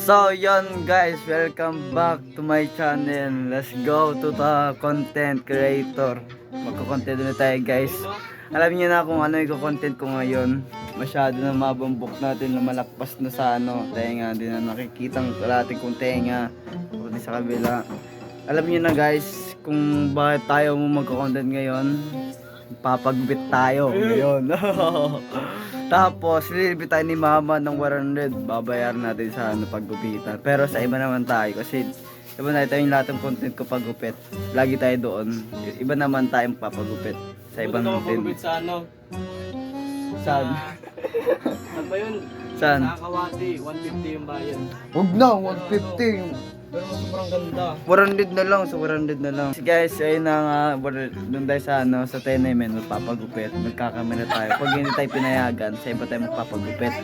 So, yon guys, welcome back to my channel. Let's go to the content creator. Magko-content na tayo guys. Alam niyo na kung ano yung content ko ngayon. Masyado na mabambok natin na malakpas na sa ano, tenga. Hindi na nakikitang natin kung tenga. Pati sa kabila. Alam niyo na guys, kung bakit tayo mo magko-content ngayon. Papagupit tayo ngayon. Tapos, lilibit tayo ni mama ng 100. Babayaran natin sa ano, paggupitan. Pero sa iba naman tayo kasi iba na tayo yung lahat ng content ko pagupit. Lagi tayo doon. Iba naman tayong papagupit sa ibang ka content. magupit sa ano? Saan? Saan ba yun? Saan? Nakakawati, 150 yung bayan. Huwag na, 150. Pero sobrang ganda. 400 na lang, so 400 na lang. So guys, ayun na nga, doon tayo sa ano, sa tenement, magpapagupit. Magkakamera tayo. Pag hindi tayo pinayagan, sa iba tayo magpapagupit.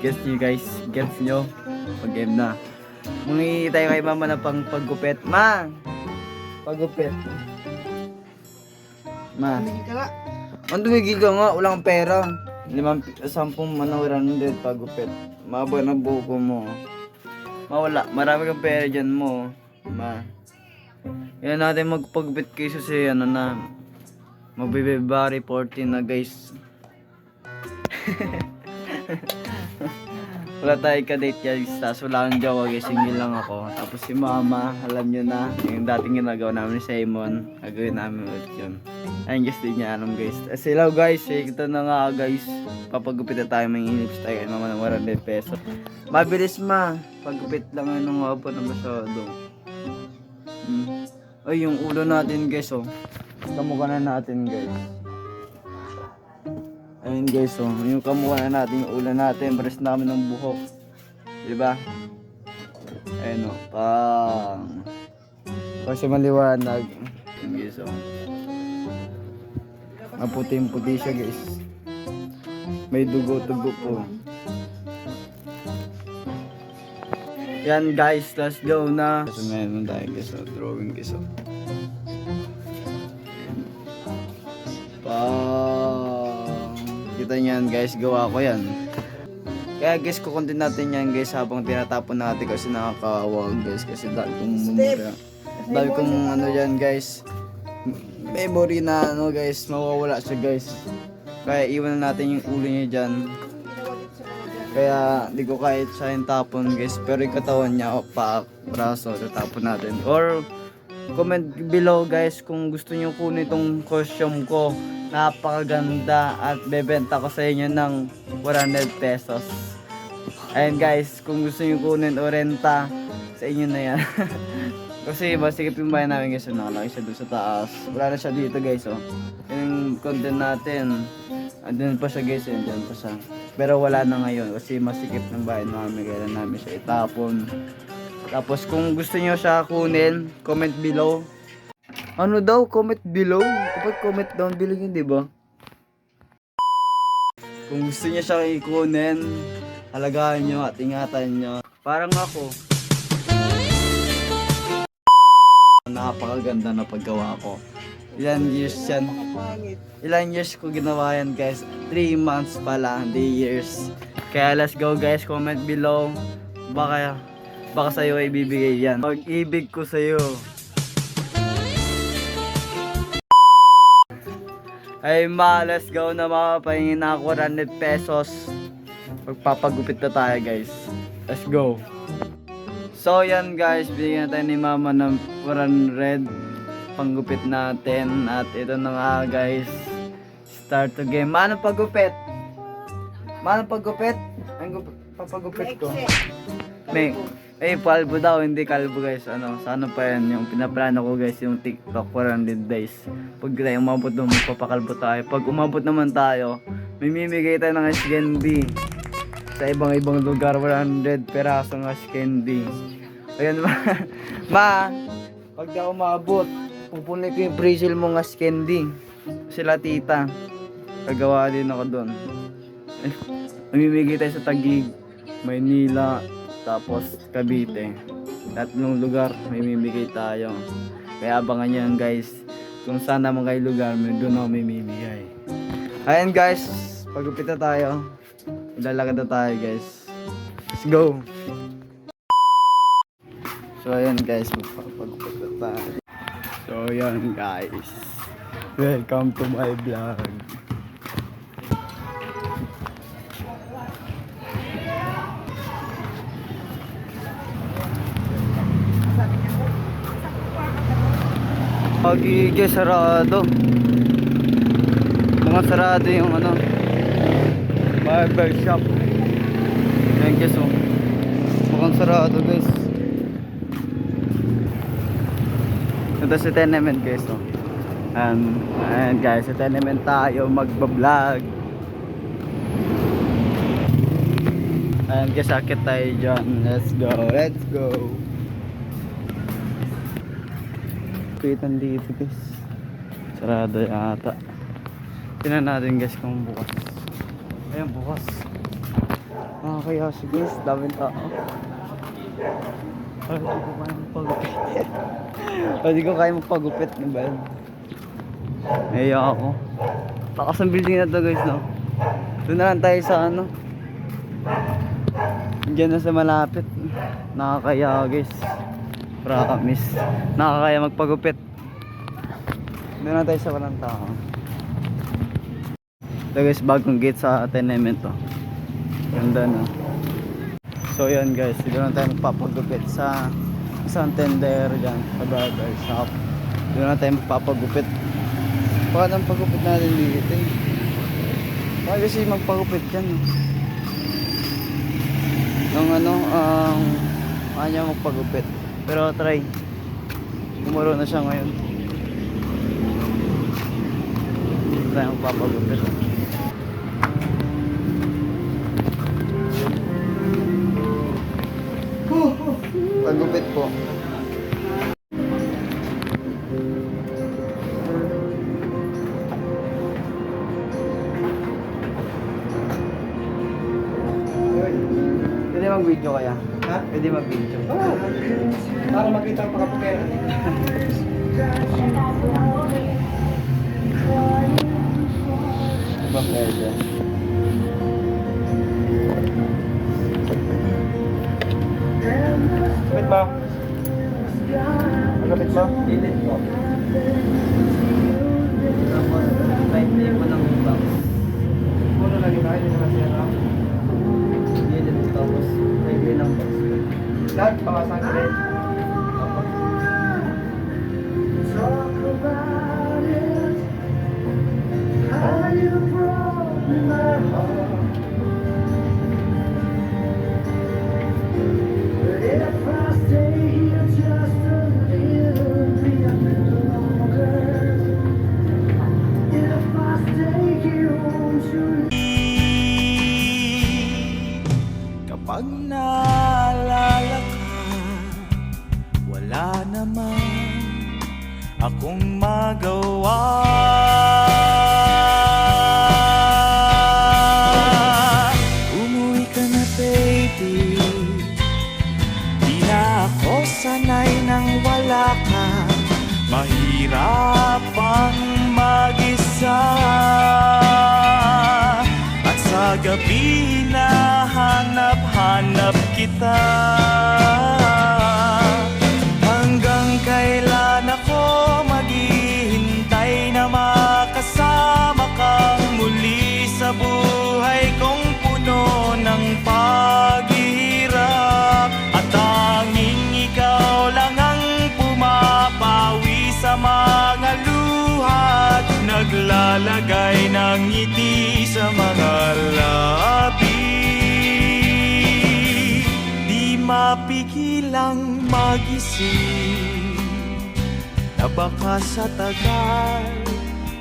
Gets nyo guys? Gets nyo? Pag-game na. Mungi tayo kay mama na pang paggupit. Ma! Paggupit. Ma. Ang dumigil ka nga, wala kang pera. Limang, sampung manawiran din paggupit. Maba na buko mo. Mawala, marami kang pera dyan mo. Ma. Yan natin magpagbit kayo si ano na. Magbibibari 14 na guys. wala tayo ka-date guys. Tapos wala akong jowa guys. Single lang ako. Tapos si mama, alam nyo na. Yung dating ginagawa namin ni Simon. Gagawin namin ulit yun. Ayun guys, di niya alam guys. Eh, Hello guys, eh, ito na nga guys. Papagupit na tayo, may inips tayo kay mama ng 100 peso. Mabilis ma. Pagupit lang yun ng haba na masyado. Hmm. Ay, yung ulo natin guys oh. Kamukha na natin guys. Ayun guys oh. Yung kamukha na natin, yung ulo natin. Baris namin ng buhok. Diba? Ayun oh. Pang. Kasi maliwanag. Ayun guys oh. Maputing-puti siya guys. May dugo-dugo po. Yan guys, let's go na. So meron tayo guys, oh, drawing guys. Oh. Pang. Kita niyan guys, gawa ko yan. Kaya guys, kukuntin natin yan guys habang tinatapon natin kasi nakakawa guys kasi dahil kong. Dahil kong ano yan guys, memory na ano guys, mawawala siya guys. Kaya iwan na natin yung ulo niya dyan. Kaya di ko kahit siya yung tapon guys. Pero yung katawan niya, o pa, braso, tatapon natin. Or comment below guys kung gusto niyo kunin itong costume ko. Napakaganda at bebenta ko sa inyo ng 100 pesos. Ayun guys, kung gusto niyo kunin o renta, sa inyo na yan. Kasi masikip yung bayan namin guys, nakalaki siya doon sa taas. Wala na siya dito guys, oh. Yun yung content natin. Andun pa siya guys, yun, dyan pa siya. Pero wala na ngayon kasi masikip ng bayan namin, kaya namin siya itapon. Tapos kung gusto niyo siya kunin, comment below. Ano daw? Comment below? Dapat comment down below yun, di ba? Kung gusto niya siya ikunin, halagaan nyo at ingatan nyo. Parang ako, napakaganda na paggawa ko. Ilan years yan? Ilan years ko ginawa yan guys? 3 months pala, hindi years. Kaya let's go guys, comment below. Baka, baka sa'yo ay bibigay yan. Pag-ibig ko sa'yo. Ay ma, let's go na mga pahingin na ako 100 pesos. Magpapagupit na tayo guys. Let's go. So yan guys, bigyan tayo ni mama ng 100 panggupit natin at ito na nga guys. Start the game. Mano paggupit? Mano paggupit? Ang gup- papagupit ko. May eh palbo daw, hindi kalbo guys. Ano, sa ano pa yan, yung pinaplano ko guys, yung TikTok 100 days. Pag tayo umabot doon, magpapakalbo tayo. Pag umabot naman tayo, may mimigay tayo ng ice candy sa ibang ibang lugar 100 peraso ng ice candy ayun ma ma pag di ako maabot pupunin ko yung presale mong ice candy sila tita gagawa din ako doon eh, namimigay tayo sa Tagig Maynila tapos Cavite tatlong lugar may mimigay tayo kaya abangan nyo yan guys kung saan naman kayo lugar may doon ako may mimigay ayun guys pagupit na tayo Lalakad na tayo guys. Let's go. So ayan guys, magpapagupit na tayo. So ayan guys. Welcome to my vlog. Pagiging sarado. Mga sarado yung ano. Barber shop. Ayan guys oh. Mukhang sarado guys. Ito si Tenement guys oh. Um, ayan guys, sa Tenement tayo magbablog. Ayan guys, akit tayo dyan. Let's go, let's go. Pitan dito guys. Sarado yata. Tingnan natin guys kung bukas. Ayan bukas. Kaya si guys, daming tao. Ay, hindi ko kaya magpagupit. Hindi ko kaya magpagupit ni ako. Takas ang building na to guys, no? Doon na lang tayo sa ano. Diyan na sa malapit. Nakakaya guys. Promise. Nakakaya magpagupit. Doon na tayo sa walang tao. Ito guys, bagong gate sa tenement to. Ganda no. So yan guys, dito na tayo magpapagupit sa isang tender dyan sa barber shop. Dito na tayo magpapagupit. Baka nang pagupit natin dito eh. Baka kasi magpagupit dyan. eh. Nung ano, ang um, niya magpagupit. Pero try. Kumuro na siya ngayon. Dito tayo magpapagupit. Pagupit po. Pwede mag-video kaya? Ha? Pwede mag-video. Oo. Para makita ang pagkapukera. Ba pwede? Kapit ba? Kapit ba? Hindi po. Tapos, kahit hindi po ng box. Puno lagi tayo, hindi na siya na. Hindi po tapos, kahit hindi ng box. Lahat, pawasan ko rin. Kapag naalala ka, wala naman akong magawa. Umuwi ka na baby, di na ako sanay nang wala ka. Mahirap gabi na hanap-hanap kita mapigilang magising Na baka sa tagal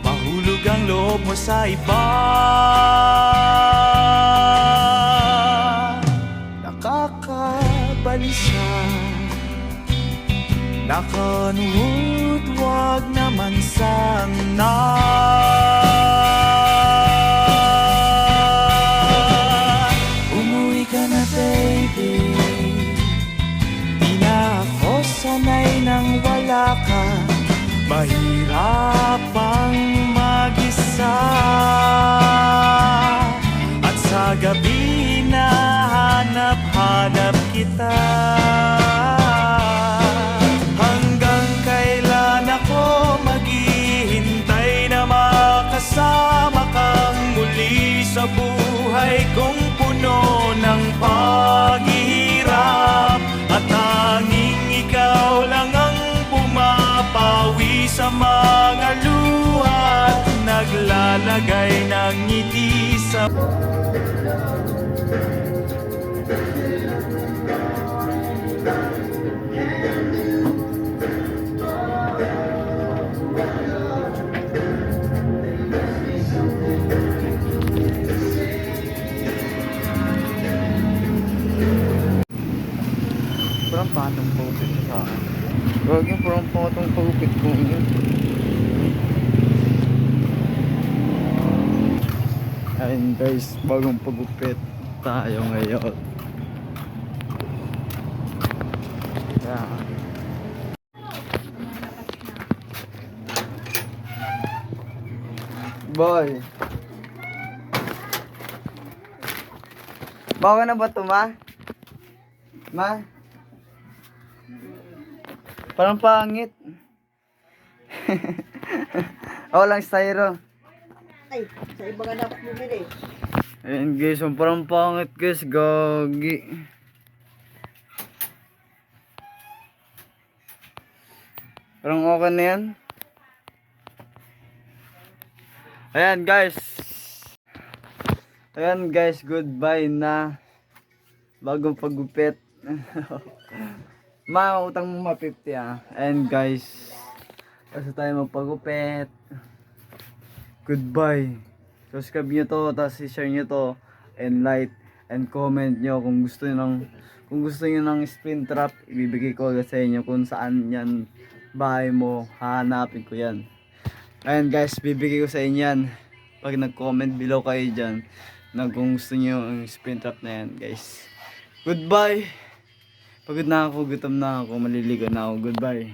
Mahulog ang loob mo sa iba. Nakakabalisa Nakanuod, wag naman sana gabi na hanap-hanap kita. Hanggang kailan ako maghihintay na makasama kang muli sa buhay kong puno ng paghihirap? At tanging ikaw lang ang pumapawi sa mga luha at naglalagay ng ngiti akin. Huwag yung parang patong pagupit ko yun. Ayun guys, bagong pagupit tayo ngayon. Yeah. Boy. Bawa na ba ito, ma? Ma? Parang pangit. Ako lang styro. Ay, sa iba nga dapat bumili. Ayan guys, ang parang pangit guys, gagi. Parang okay na yan. Ayan guys. Ayan guys, goodbye na. Bagong paggupit. Ma, utang mo ma 50 ah. Ayan guys. Kasi tayo magpagupit. Goodbye. Subscribe nyo to, tapos i-share nyo to, and like, and comment nyo kung gusto nyo ng, kung gusto nyo ng spin trap, ibibigay ko sa inyo kung saan yan bahay mo, hahanapin ko yan. Ayan guys, bibigay ko sa inyo yan. Pag nag-comment below kayo dyan, na kung gusto nyo ang spin trap na yan guys. Goodbye! Pagod na ako, gutom na ako, maliligo na ako. Goodbye.